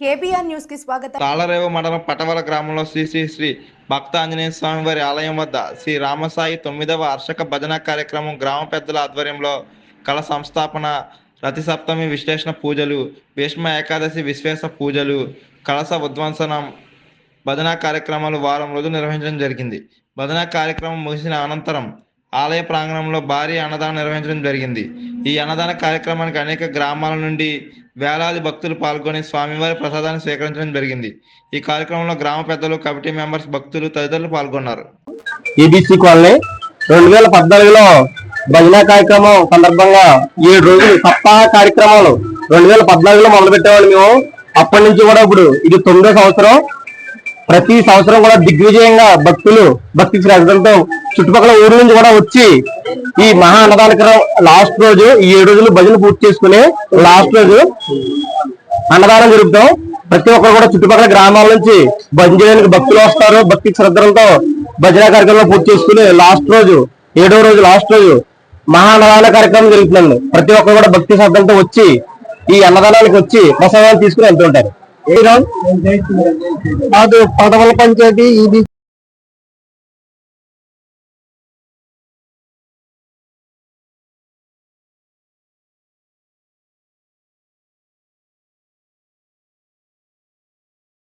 KBR న్యూస్కి స్వాగతం. తాళరేవు మండలం పటవల గ్రామంలో శ్రీ శ్రీ శ్రీ భక్త ఆంజనేయ స్వామి వారి ఆలయం వద్ద శ్రీ రామసాయి తొమ్మిదవ అర్షక భజన కార్యక్రమం గ్రామ పెద్దల ఆధ్వర్యంలో కళ సంస్థాపన రతి సప్తమి విశ్లేషణ పూజలు భీష్మ ఏకాదశి విశ్వేశ పూజలు కలస ఉద్వంసనం భజన కార్యక్రమాలు వారం రోజులు నిర్వహించడం జరిగింది. భజన కార్యక్రమం ముగిసిన అనంతరం ఆలయ ప్రాంగణంలో భారీ అన్నదానం నిర్వహించడం జరిగింది. ఈ అన్నదాన కార్యక్రమానికి అనేక గ్రామాల నుండి వేలాది భక్తులు పాల్గొని స్వామివారి ప్రసాదాన్ని స్వీకరించడం జరిగింది. ఈ కార్యక్రమంలో గ్రామ పెద్దలు కమిటీ మెంబర్స్ భక్తులు తదితరులు పాల్గొన్నారు. ఈబీసీ కాలనీ రెండు వేల పద్నాలుగులో భజన కార్యక్రమం సందర్భంగా ఏడు రోజులు సప్తాహ కార్యక్రమాలు రెండు వేల పద్నాలుగులో మొదలు పెట్టేవాళ్ళు మేము. అప్పటి నుంచి కూడా ఇప్పుడు ఇది తొమ్మిదో సంవత్సరం. ప్రతి సంవత్సరం కూడా దిగ్విజయంగా భక్తులు భక్తి శ్రద్ధలతో చుట్టుపక్కల ఊరు నుంచి కూడా వచ్చి ఈ మహా అన్నదానకరం లాస్ట్ రోజు ఈ ఏడు రోజులు భజన పూర్తి చేసుకుని లాస్ట్ రోజు అన్నదానం జరుపుతాం. ప్రతి ఒక్కరు కూడా చుట్టుపక్కల గ్రామాల నుంచి భజన చేయడానికి భక్తులు వస్తారు. భక్తి శ్రద్ధలతో భజన కార్యక్రమం పూర్తి చేసుకుని లాస్ట్ రోజు ఏడో రోజు లాస్ట్ రోజు మహా అన్నదాన కార్యక్రమం జరుగుతుందండి. ప్రతి ఒక్కరు కూడా భక్తి శ్రద్ధలతో వచ్చి ఈ అన్నదానానికి వచ్చి ప్రసాదాలు తీసుకుని వెళ్తుంటారు. మాకు పడవల పంచాయతీ ఇది